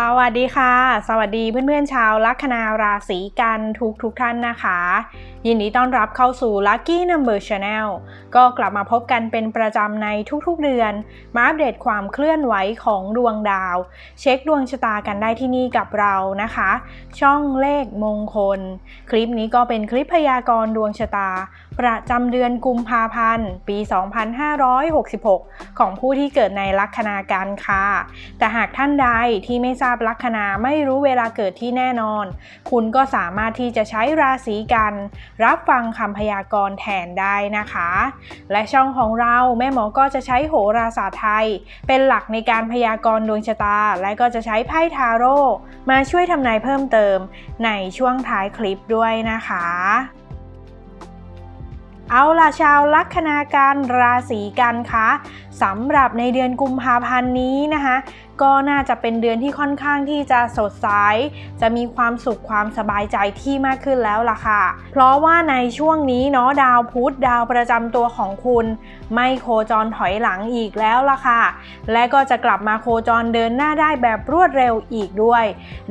สวัสดีค่ะ สวัสดีเพื่อนๆชาวลัคนาราศีกันทุกทุกท่านนะคะ ยินดีต้อนรับเข้าสู่ Lucky Number Channel ก็กลับมาพบกันเป็นประจำในทุกๆเดือน มาอัปเดตความเคลื่อนไหวของดวงดาว เช็คดวงชะตากันได้ที่นี่กับเรานะคะ ช่องเลขมงคล คลิปนี้ก็เป็นคลิปพยากรณ์ดวงชะตา ประจำเดือนกุมภาพันธ์ ปี 2566 ของผู้ที่เกิดในลัคนากันค่ะ แต่หากท่านใดที่ไม่ทราบลัคนาไม่รู้เวลาเกิดที่แน่นอน คุณก็สามารถที่จะใช้ราศีกัน รับฟังคำพยากรณ์แทนได้นะคะ และช่องของเราแม่หมอก็จะใช้โหราศาสตร์ไทย เป็นหลักในการพยากรณ์ดวงชะตา และก็จะใช้ไพ่ทาโร่มาช่วยทำนายเพิ่มเติมในช่วงท้ายคลิปด้วยนะคะ เอาล่ะชาวลัคนาการราศีกันคะสำหรับในเดือนกุมภาพันธ์นี้นะคะ ก็น่าจะเป็นเดือนที่ค่อนข้างที่จะสดใส จะมีความสุขความสบายใจที่มากขึ้นแล้วล่ะค่ะ เพราะว่าในช่วงนี้เนาะดาวพุธดาวประจำตัวของคุณ ไม่โคจรถอยหลังอีกแล้วล่ะค่ะ และก็จะกลับมาโคจรเดินหน้าได้แบบรวดเร็วอีกด้วย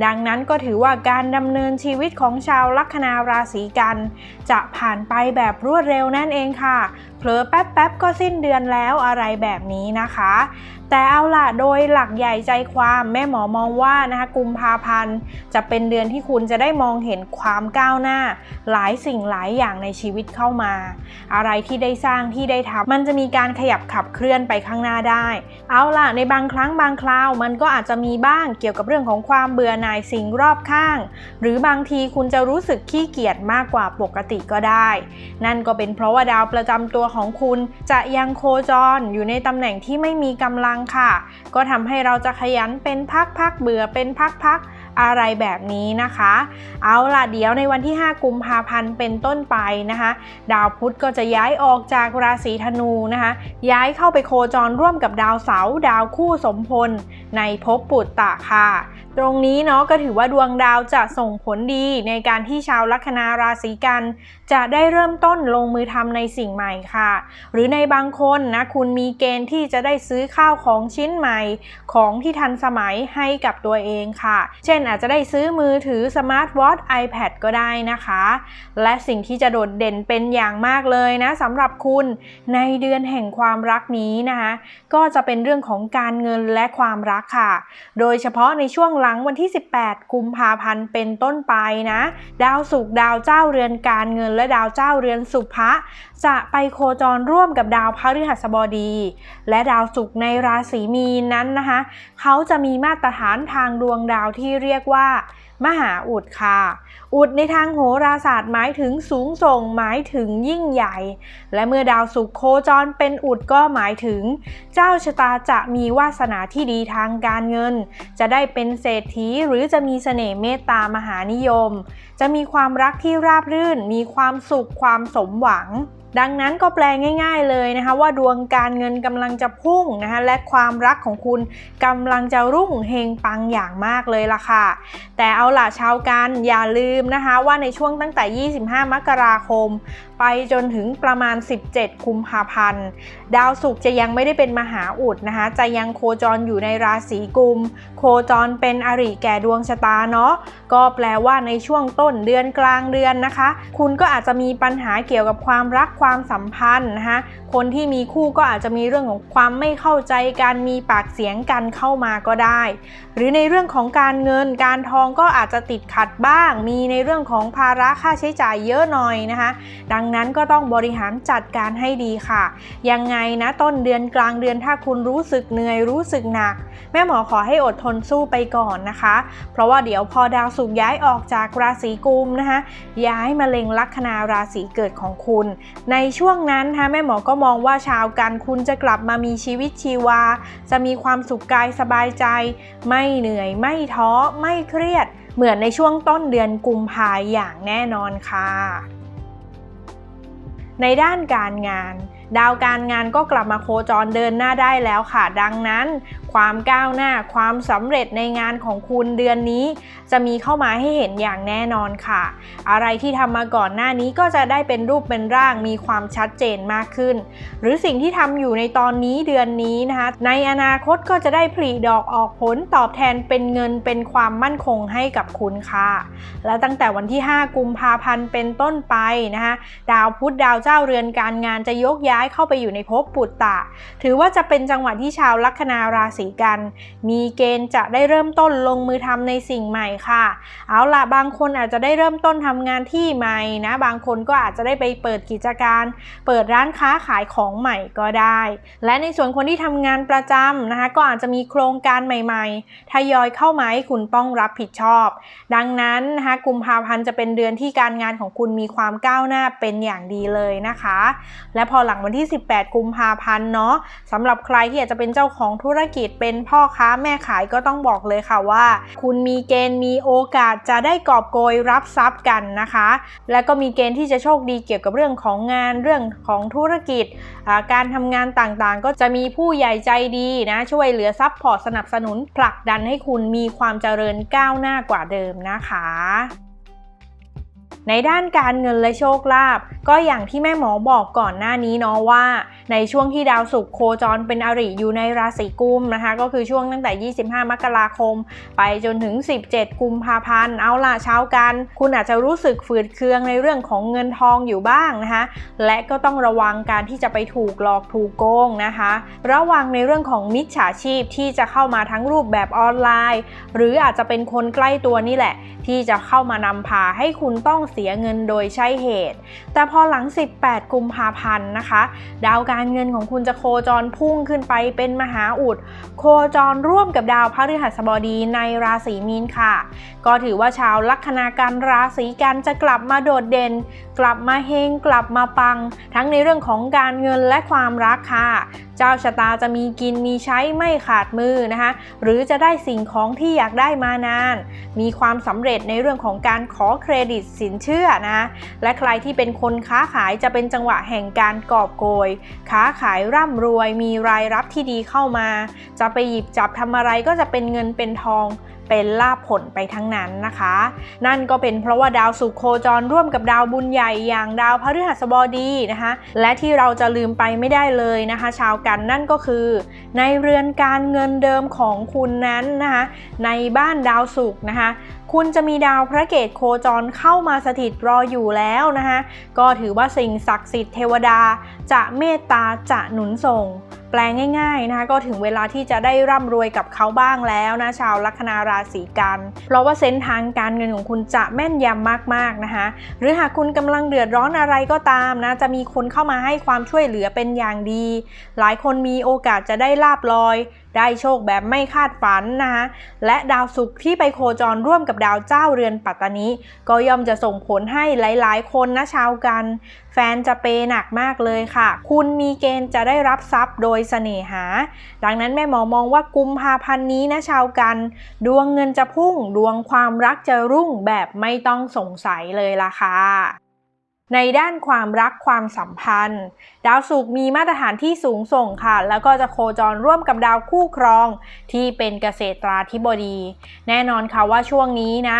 ดังนั้นก็ถือว่าการดำเนินชีวิตของชาวลัคนาราศีกัน จะผ่านไปแบบรวดเร็วนั่นเองค่ะ เผลอแป๊บๆก็สิ้นเดือนแล้วอะไรแบบนี้นะคะแต่เอาล่ะโดยหลักใหญ่ใจความแม่หมอมองว่านะคะกุมภาพันธ์จะเป็นเดือนที่คุณจะได้มองเห็นความก้าวหน้า หลายสิ่งหลายอย่างในชีวิตเข้ามา อะไรที่ได้สร้างที่ได้ทำมันจะมีการขยับขับเคลื่อนไปข้างหน้าได้ เอาล่ะในบางครั้งบางคราว มันก็อาจจะมีบ้างเกี่ยวกับเรื่องของความเบื่อหน่ายสิ่งรอบข้าง หรือบางทีคุณจะรู้สึกขี้เกียจมากกว่าปกติก็ได้ นั่นก็เป็นเพราะว่าดาวประจำตัวของคุณจะยังโคจรอยู่ในตำแหน่งที่ไม่มีกำลังค่ะ ก็ทำให้เราจะขยันเป็นพักๆเบื่อเป็นพักๆอะไรแบบนี้นะคะ เอาล่ะเดี๋ยวในวันที่ 5 กุมภาพันธ์เป็นต้นไปนะคะ ดาวพุธก็จะย้ายออกจากราศีธนูนะคะ ย้ายเข้าไปโคจรร่วมกับดาวเสาร์ดาวคู่สมพลในภพปุตตะค่ะ ตรงนี้เนาะก็ถือว่าดวงดาวจะส่งผลดีในการที่ชาวลัคนาราศีกัน จะได้เริ่มต้นลงมือทำในสิ่งใหม่ค่ะ หรือในบางคนนะคุณมีเกณฑ์ที่จะได้ซื้อข้าวของชิ้นใหม่ ของที่ทันสมัยให้กับตัวเองค่ะ เช่นอาจจะได้ซื้อมือถือสมาร์ทวอท iPad ก็ได้นะคะ และสิ่งที่จะโดดเด่นเป็นอย่างมากเลยนะสำหรับคุณในเดือนแห่งความรักนี้นะคะก็จะเป็นเรื่องของการเงินและความรักค่ะ โดยเฉพาะในช่วงหลังวันที่ 18 กุมภาพันธ์เป็นต้นไปนะ ดาวศุกร์ดาวเจ้าเรือนการเงินและดาวเจ้าเรือนสุภะจะไปโคจรร่วมกับดาวพฤหัสบดี และดาวศุกร์ในราศีมีนนั้นนะคะ เขาจะมีมาตรฐานทางดวงดาวที่เรียกว่ามหาอุดค่ะ อุดในทางโหราศาสตร์หมายถึงสูงส่งหมายถึงยิ่งใหญ่ และเมื่อดาวศุกร์โคจรเป็นอุดก็หมายถึง เจ้าชะตาจะมีวาสนาที่ดีทางการเงิน จะได้เป็นเศรษฐีหรือจะมีเสน่ห์เมตตามหานิยม จะมีความรักที่ราบรื่น มีความสุขความสมหวัง ดังนั้นก็แปลง่าย ๆเลยนะคะ ว่าดวงการเงินกำลังจะพุ่งนะคะและความรักของคุณกำลังจะรุ่งเฮงปังอย่างมากเลยล่ะค่ะ แต่เอาล่ะชาวกันอย่าลืมนะคะว่าในช่วงตั้งแต่ 25 มกราคมไปจนถึงประมาณ 17 กุมภาพันธ์ ดาวศุกร์จะยังไม่ได้เป็นมหาอุดนะคะ จะยังโคจรอยู่ในราศีกุม โคจรเป็นอริแก่ดวงชะตาเนาะ ก็แปลว่าในช่วงต้นเดือนกลางเดือนนะคะ คุณก็อาจจะมีปัญหาเกี่ยวกับความรักความสัมพันธ์นะคะ คนที่มีคู่ก็อาจจะมีเรื่องของความไม่เข้าใจกันมีปากเสียงกันเข้ามาก็ได้ หรือในเรื่องของการเงินการทองก็อาจจะติดขัดบ้าง มีในเรื่องของภาระค่าใช้จ่ายเยอะหน่อยนะคะ ดังนั้นก็ต้องบริหารจัดการให้ดีค่ะ ยังไงนะต้นเดือนกลางเดือนถ้าคุณรู้สึกเหนื่อยรู้สึกหนัก แม่หมอขอให้อดทนสู้ไปก่อนนะคะ เพราะว่าเดี๋ยวพอดาวศุกย้ายออกจากราศีกุมนะคะ ย้ายมาเล็งลัคนาราศีเกิดของคุณ ในช่วงนั้นนะคะแม่หมอก็มองว่าชาวกันคุณจะกลับมามีชีวิตชีวา จะมีความสุขกายสบายใจ ไม่เหนื่อยไม่ท้อไม่เครียด เหมือนในช่วงต้นเดือนกุมภาอย่างแน่นอนค่ะ ในด้านการงาน ดาวการงานก็กลับมาโคจรเดินหน้าได้แล้วค่ะ ดังนั้น ความก้าวหน้า ความสำเร็จในงานของคุณเดือนนี้ จะมีเข้ามาให้เห็นอย่างแน่นอนค่ะ อะไรที่ทำมาก่อนหน้านี้ก็จะได้เป็นรูปเป็นร่างมีความชัดเจนมากขึ้น หรือสิ่งที่ทำอยู่ในตอนนี้เดือนนี้นะคะ ในอนาคตก็จะได้ผลิดอกออกผลตอบแทนเป็นเงินเป็นความมั่นคงให้กับคุณค่ะ และตั้งแต่วันที่ 5 กุมภาพันธ์เป็นต้นไปนะคะดาวพุธดาวเจ้าเรือนการงานจะยกย้ายเข้าไปอยู่ในภพปุตตะ ถือว่าจะเป็นจังหวะที่ชาวลัคนาราศีกัน มีเกณฑ์จะได้เริ่มต้นลงมือทำในสิ่งใหม่ค่ะ เอาล่ะบางคนอาจจะได้เริ่มต้นทำงานที่ใหม่นะ บางคนก็อาจจะได้ไปเปิดกิจการ เปิดร้านค้าขายของใหม่ก็ได้ และในส่วนคนที่ทำงานประจำนะคะ ก็อาจจะมีโครงการใหม่ๆ ทยอยเข้ามาให้คุณต้องรับผิดชอบ ดังนั้นนะคะกุมภาพันธ์จะเป็นเดือนที่การงานของคุณมีความก้าวหน้าเป็นอย่างดีเลยนะคะ และพอหลังวันที่ 18 กุมภาพันธ์เนาะสำหรับใครที่อยากจะเป็นเจ้าของธุรกิจเป็นพ่อค้าแม่ขายก็ต้องบอกเลยค่ะว่า คุณมีเกณฑ์มีโอกาสจะได้กอบโกยรับทรัพย์กันนะคะ และก็มีเกณฑ์ที่จะโชคดีเกี่ยวกับเรื่องของงานเรื่องของธุรกิจอ่าการทำงานต่างๆ ก็จะมีผู้ใหญ่ใจดีนะช่วยเหลือซัพพอร์ตสนับสนุนผลักดันให้คุณมีความเจริญก้าวหน้ากว่าเดิมนะคะ ในด้านการเงินและโชคลาภก็อย่างที่แม่หมอบอกก่อนหน้านี้เนาะว่า ในช่วงที่ดาวศุกร์โคจรเป็นอริอยู่ในราศีกุมนะคะ ก็คือช่วงตั้งแต่ 25 มกราคม ไปจนถึง 17 กุมภาพันธ์เอาล่ะเช้ากัน คุณอาจจะรู้สึกฝืดเคืองในเรื่องของเงินทองอยู่บ้างนะคะ และก็ต้องระวังการที่จะไปถูกหลอกถูกโกงนะคะ ระวังในเรื่องของมิจฉาชีพที่จะเข้ามาทั้งรูปแบบออนไลน์ หรืออาจจะเป็นคนใกล้ตัวนี่แหละ ที่จะเข้ามานำพาให้คุณต้องเสียเงินโดยใช่เหตุ แต่พอหลัง 18 กุมภาพันธ์นะคะ ดาวการเงินของคุณจะโคจรพุ่งขึ้นไปเป็นมหาอุด โคจรร่วมกับดาวพฤหัสบดีในราศีมีนค่ะ ก็ถือว่าชาวลัคนาการราศีกันจะกลับมาโดดเด่น กลับมาเฮงกลับมาปัง ทั้งในเรื่องของการเงินและความรักค่ะ เจ้าชะตาจะมีกินมีใช้ไม่ขาดมือนะคะ หรือจะได้สิ่งของที่อยากได้มานาน มีความสำเร็จในเรื่องของการขอเครดิตสินเชื่อนะและใครที่เป็นคนค้าขายจะเป็นจังหวะแห่งการกอบโกย ค้าขายร่ำรวยมีรายรับที่ดีเข้ามา จะไปหยิบจับทำอะไรก็จะเป็นเงินเป็นทอง เป็นลาภผลไปทั้งนั้นนะคะ นั่นก็เป็นเพราะว่าดาวสุขโคจรร่วมกับดาวบุญใหญ่อย่างดาวพฤหัสบดีนะคะ และที่เราจะลืมไปไม่ได้เลยนะคะ ชาวกันนั่นก็คือ ในเรือนการเงินเดิมของคุณนั้นนะคะ ในบ้านดาวสุขนะคะคุณจะมีดาวพระเกตโคจรเข้ามาสถิตรออยู่แล้วนะคะ ก็ถือว่าสิ่งศักดิ์สิทธิ์เทวดาจะเมตตาจะหนุนส่ง ปลง่ายๆนะคะก็ถึงเวลาที่จะได้ร่ำรวยกับเขาบ้างแล้วนะชาวลัคนาราศีกัน เพราะว่าเส้นทางการเงินของคุณจะแม่นยำมากๆนะคะ หรือหากคุณกำลังเดือดร้อนอะไรก็ตามนะจะมีคนเข้ามาให้ความช่วยเหลือเป็นอย่างดี หลายคนมีโอกาสจะได้ลาบลอย ได้โชคแบบไม่คาดฝันนะคะและดาวศุกร์ที่ไปโคจรร่วมกับดาวเจ้าเรือนปัตตานีก็ย่อมจะส่งผลให้หลายๆ คนนะชาวกัน แฟนจะเปย์หนักมากเลยค่ะ คุณมีเกณฑ์จะได้รับทรัพย์โดยเสน่หา ดังนั้นแม่หมอมองว่ากุมภาพันธ์นี้นะชาวกัน ดวงเงินจะพุ่งดวงความรักจะรุ่งแบบไม่ต้องสงสัยเลยล่ะค่ะ ในด้านความรักความสัมพันธ์ ดาวศุกร์มีมาตรฐานที่สูงส่งค่ะ แล้วก็จะโคจรร่วมกับดาวคู่ครองที่เป็นเกษตราธิบดี แน่นอนค่ะว่าช่วงนี้นะ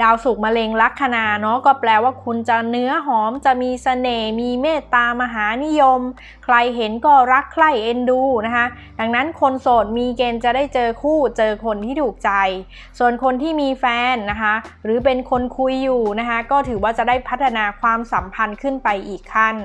ดาวศุกมะเร็งลัคนาเนาะก็แปลว่าคุณจะเนื้อหอมจะมีเสน่ห์มีเมตตามหานิยม ใครเห็นก็รักใคร่เอ็นดูนะคะ ดังนั้นคนโสดมีเกณฑ์จะได้เจอคู่เจอคนที่ถูกใจ ส่วนคนที่มีแฟนนะคะ หรือเป็นคนคุยอยู่นะคะ ก็ถือว่าจะได้พัฒนาความสัมพันธ์ขึ้นไปอีกขั้น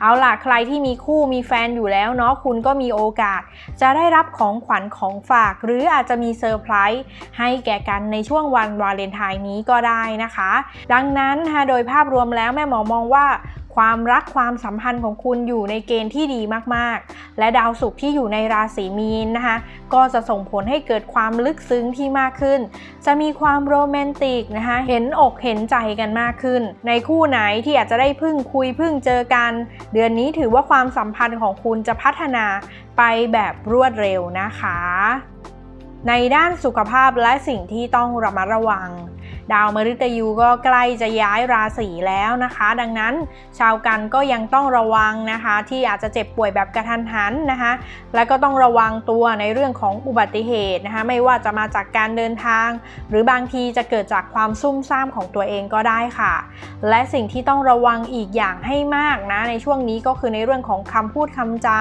เอาล่ะใครที่มีคู่มีแฟนอยู่แล้วเนาะคุณก็มีโอกาส จะได้รับของขวัญของฝาก หรืออาจจะมีเซอร์ไพรส์ให้แก่กันในช่วงวันวาเลนไทน์นี้ก็ได้นะคะ ดังนั้นนะคะโดยภาพรวมแล้วแม่หมอมองว่าความรักความสัมพันธ์ของคุณอยู่ในเกณฑ์ที่ดีมากๆ และดาวศุกร์ที่อยู่ในราศีมีนนะคะ ก็จะส่งผลให้เกิดความลึกซึ้งที่มากขึ้น จะมีความโรแมนติกนะคะ เห็นอกเห็นใจกันมากขึ้น ในคู่ไหนที่อาจจะได้พึ่งคุยพึ่งเจอกัน เดือนนี้ถือว่าความสัมพันธ์ของคุณจะพัฒนาไปแบบรวดเร็วนะคะ ในด้านสุขภาพและสิ่งที่ต้องระมัดระวัง ดาวมฤตยูก็ใกล้จะย้ายราศีแล้วนะคะ ดังนั้นชาวกันก็ยังต้องระวังนะคะ ที่อาจจะเจ็บป่วยแบบกระทันหันนะคะ และก็ต้องระวังตัวในเรื่องของอุบัติเหตุนะคะ ไม่ว่าจะมาจากการเดินทาง หรือบางทีจะเกิดจากความซุ่มซ่ามของตัวเองก็ได้ค่ะ และสิ่งที่ต้องระวังอีกอย่างให้มากนะ ในช่วงนี้ก็คือในเรื่องของคำพูดคำจา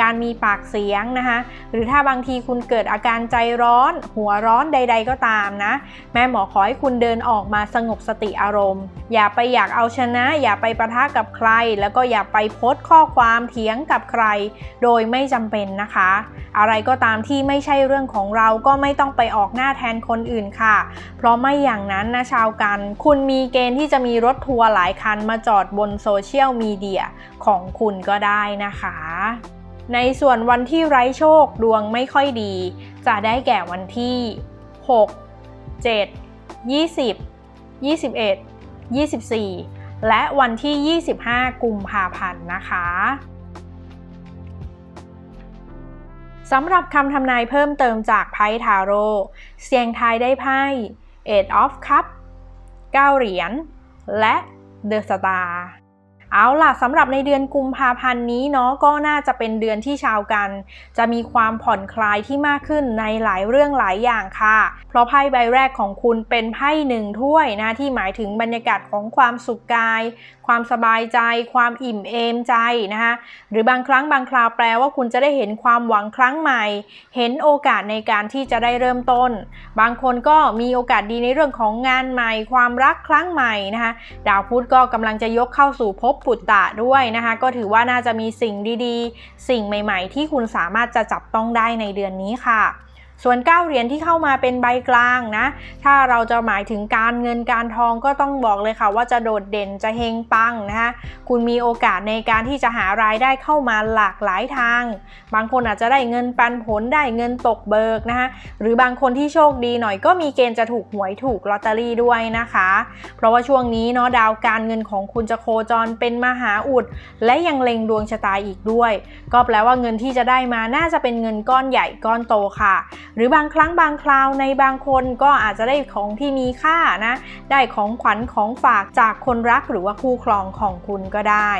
การมีปากเสียงนะคะ หรือถ้าบางทีคุณเกิดอาการใจร้อน หัวร้อนใด ๆ ก็ตามนะ แม่หมอขอให้คุณเดินออกมาสงบสติอารมณ์ อย่าไปอยากเอาชนะ อย่าไปประทะกับใคร แล้วก็อย่าไปโพสต์ข้อความเถียงกับใคร โดยไม่จำเป็นนะคะ อะไรก็ตามที่ไม่ใช่เรื่องของเราก็ไม่ต้องไปออกหน้าแทนคนอื่นค่ะ เพราะไม่อย่างนั้นนะชาวกัน คุณมีเกณฑ์ที่จะมีรถทัวร์หลายคันมาจอดบนโซเชียลมีเดียของคุณก็ได้นะคะในส่วนวันที่ไร้โชคดวงไม่ค่อยดี จะได้แก่วันที่ 6 7 20 21 24 และวันที่ 25 กุมภาพันธ์นะคะสำหรับคำทำนายเพิ่มเติมจากไพ่ทาโร่เสียงทายได้ไพ่ Eight of Cup 9เหรียญ และ The Star เอาล่ะสำหรับในเดือนกุมภาพันธ์นี้เนาะก็น่าจะเป็นเดือนที่ชาวกัน จะมีความผ่อนคลายที่มากขึ้นในหลายเรื่องหลายอย่างค่ะ เพราะไพ่ใบแรกของคุณเป็นไพ่หนึ่งถ้วยนะที่หมายถึงบรรยากาศของความสุขกาย ความสบายใจ ความอิ่มเอมใจนะคะหรือบางครั้งบางคราวแปลว่าคุณจะได้เห็นความหวังครั้งใหม่ เห็นโอกาสในการที่จะได้เริ่มต้น บางคนก็มีโอกาสดีในเรื่องของงานใหม่ ความรักครั้งใหม่นะคะดาวพุธก็กำลังจะยกเข้าสู่ภพปุตตะด้วยนะคะก็ถือว่าน่าจะมีสิ่งดีๆ สิ่งใหม่ ๆ ที่คุณสามารถจะจับต้องได้ในเดือนนี้ค่ะ ส่วน 9 เหรียญที่เข้ามาเป็นใบกลางนะ ถ้าเราจะหมายถึงการเงินการทองก็ต้องบอกเลยค่ะ ว่าจะโดดเด่นจะเฮงปังนะคะคุณมีโอกาสในการที่จะหารายได้เข้ามาหลากหลายทาง บางคนอาจจะได้เงินปันผลได้เงินตกเบิกนะคะหรือบางคนที่โชคดีหน่อยก็มีเกณฑ์จะถูกหวยถูกลอตเตอรี่ด้วยนะคะ เพราะว่าช่วงนี้เนาะดาวการเงินของคุณจะโคจรเป็นมหาอุด และยังเล็งดวงชะตาอีกด้วย ก็แปลว่าเงินที่จะได้มาน่าจะเป็นเงินก้อนใหญ่ก้อนโตค่ะหรือบางครั้งบางคราวในบางคนก็อาจจะได้ของที่มีค่านะ ได้ของขวัญของฝากจากคนรักหรือว่าคู่ครองของคุณก็ได้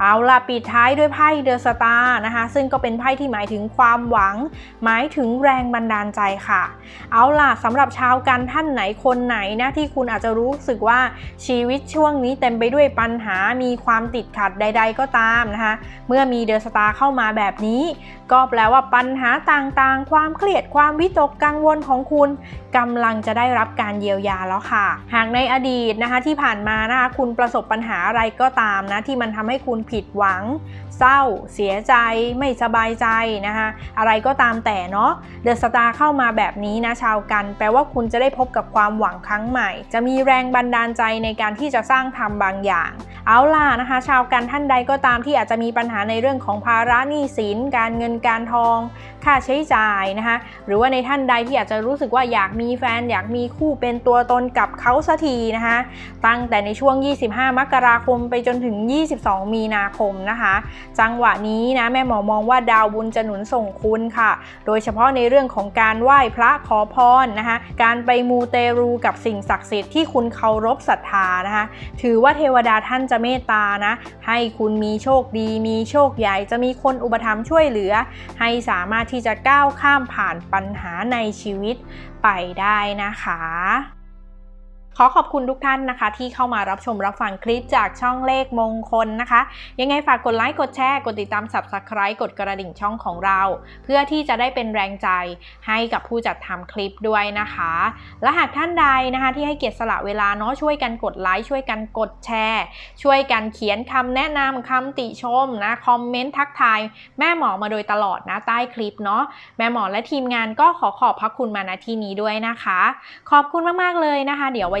เอาล่ะปิดท้ายด้วยไพ่เดอะสตาร์นะคะ ซึ่งก็เป็นไพ่ที่หมายถึงความหวัง หมายถึงแรงบันดาลใจค่ะ เอาล่ะสำหรับชาวกันท่านไหนคนไหนนะที่คุณอาจจะรู้สึกว่าชีวิตช่วงนี้เต็มไปด้วยปัญหามีความติดขัดใด ๆ ก็ตามนะคะ เมื่อมีเดอะสตาร์เข้ามาแบบนี้ ก็แปลว่าปัญหาต่างๆ ความเครียดความวิตกกังวลของคุณกำลังจะได้รับการเยียวยาแล้วค่ะ หากในอดีตนะคะที่ผ่านมานะคะคุณประสบปัญหาอะไรก็ตามนะที่มันทำให้คุณผิดหวัง เศร้า เสียใจ ไม่สบายใจนะคะอะไรก็ตามแต่เนาะเดอะสตาร์เข้ามาแบบนี้นะชาวกัน แปลว่าคุณจะได้พบกับความหวังครั้งใหม่ จะมีแรงบันดาลใจในการที่จะสร้างทำบางอย่าง เอาล่ะนะคะ ชาวกันท่านใดก็ตามที่อาจจะมีปัญหาในเรื่องของภาระหนี้สิน การเงินการทอง ค่าใช้จ่ายนะคะหรือว่าในท่านใดที่อาจจะรู้สึกว่าอยากมีแฟน อยากมีคู่เป็นตัวตนกับเขาสักทีนะคะตั้งแต่ในช่วง 25 มกราคมไปจนถึง 22 มีนาคมนะคะ จังหวะนี้นะแม่หมอมองว่าดาวบุญจะหนุนส่งคุณค่ะ โดยเฉพาะในเรื่องของการไหว้พระขอพรนะคะ การไปมูเตรูกับสิ่งศักดิ์สิทธิ์ที่คุณเคารพศรัทธานะคะ ถือว่าเทวดาท่านจะเมตตานะ ให้คุณมีโชคดี มีโชคใหญ่ จะมีคนอุปถัมภ์ช่วยเหลือ ให้สามารถที่จะก้าวข้ามผ่านปัญหาในชีวิตไปได้นะคะ ขอขอบคุณทุกท่านนะคะ ที่เข้ามารับชมรับฟังคลิปจากช่องเลขมงคลนะคะ ยังไงฝากกดไลค์กดแชร์กดติดตาม Subscribe กดกระดิ่งช่องของเรา เพื่อที่จะได้เป็นแรงใจให้กับผู้จัดทำคลิปด้วยนะคะ และหากท่านใดนะคะ ที่ให้เกียรติสละเวลาเนาะช่วยกันกดไลค์ช่วยกันกดแชร์ ช่วยกันเขียนคำแนะนำคำติชมนะคอมเมนต์ทักทายแม่หมอมาโดยตลอดนะใต้คลิปเนาะแม่หมอและทีมงานก็ขอขอบพระคุณมาณที่นี้ด้วยนะคะ ขอบคุณมากๆเลยนะคะ เดี๋ยวไว้